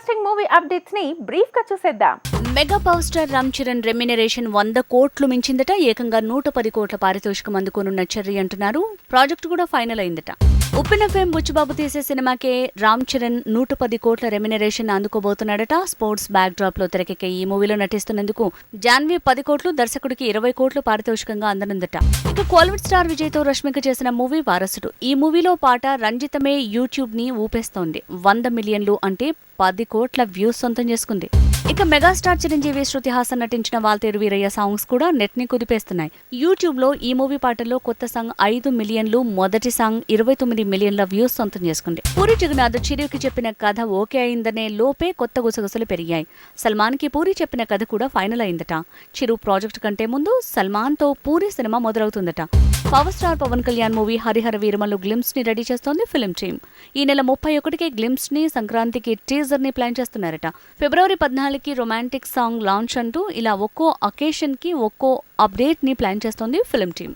Interesting movie అప్డేట్స్ని బ్రీఫ్గా చూసేద్దాం. Mega power star Ram Charan remuneration వంద కోట్లు మించిందట ఏకంగా నూట పది కోట్ల పారితోషికం అందుకోనున్న చెర్రీ అంటున్నారు. ప్రాజెక్ట్ కూడా ఫైనల్ అయిందట. ఉప్పిన ఫేమ్ బుచ్చిబాబు తీసే సినిమాకే రామ్ చరణ్ నూట పది కోట్ల రెమ్యునరేషన్ అందుకోబోతున్నాడట. స్పోర్ట్స్ బ్యాక్ డ్రాప్లో తెరకెక్కే ఈ మూవీలో నటిస్తున్నందుకు జాన్వి పది కోట్లు దర్శకుడికి ఇరవై కోట్లు పారితోషికంగా అందనుందట. ఇక కోల్వుడ్ స్టార్ విజయ్తో రష్మిక చేసిన మూవీ వారసుడు. ఈ మూవీలో పాట రంజితమే యూట్యూబ్ని ఊపేస్తోంది. వంద మిలియన్లు అంటే పది కోట్ల వ్యూస్ సొంతం చేసుకుంది. ఇక మెగాస్టార్ చిరంజీవి శృతి హాసన్ నటించిన వాల్తేరు వీరయ్య సాంగ్స్ కూడా నెట్ని కుదిపేస్తున్నాయి. యూట్యూబ్లో ఈ మూవీ పాటల్లో కొత్త సాంగ్ ఐదు మిలియన్లు మొదటి సాంగ్ ఇరవై తొమ్మిది మిలియన్ల వ్యూస్ సొంతం చేసుకుంది. పూరి జగన్నాథ్ చిరుకి చెప్పిన కథ ఓకే అయిందనే లోపే కొత్త గుసగుసలు పెరిగాయి. సల్మాన్కి పూరి చెప్పిన కథ కూడా ఫైనల్ అయిందట. చిరు ప్రాజెక్ట్ కంటే ముందు సల్మాన్తో Puri cinema మొదలవుతుందట. Power star Pawan Kalyan movie Harihara Veeramallu గ్లిమ్స్ని ready చేస్తోంది ఫిలిం టీమ్. ఈ నెల ముప్పై ఒకటికి గ్లిమ్స్ని సంక్రాంతికి టీజర్ని ప్లాన్ చేస్తున్నారట. ఫిబ్రవరి పద్నాలుగు పద్నాలుగుకి రొమాంటిక్ సాంగ్ లాంచ్ అంటూ ఇలా ఒక్కో అకేషన్కి ఒక్కో అప్డేట్ని ప్లాన్ చేస్తోంది ఫిల్మ్ టీమ్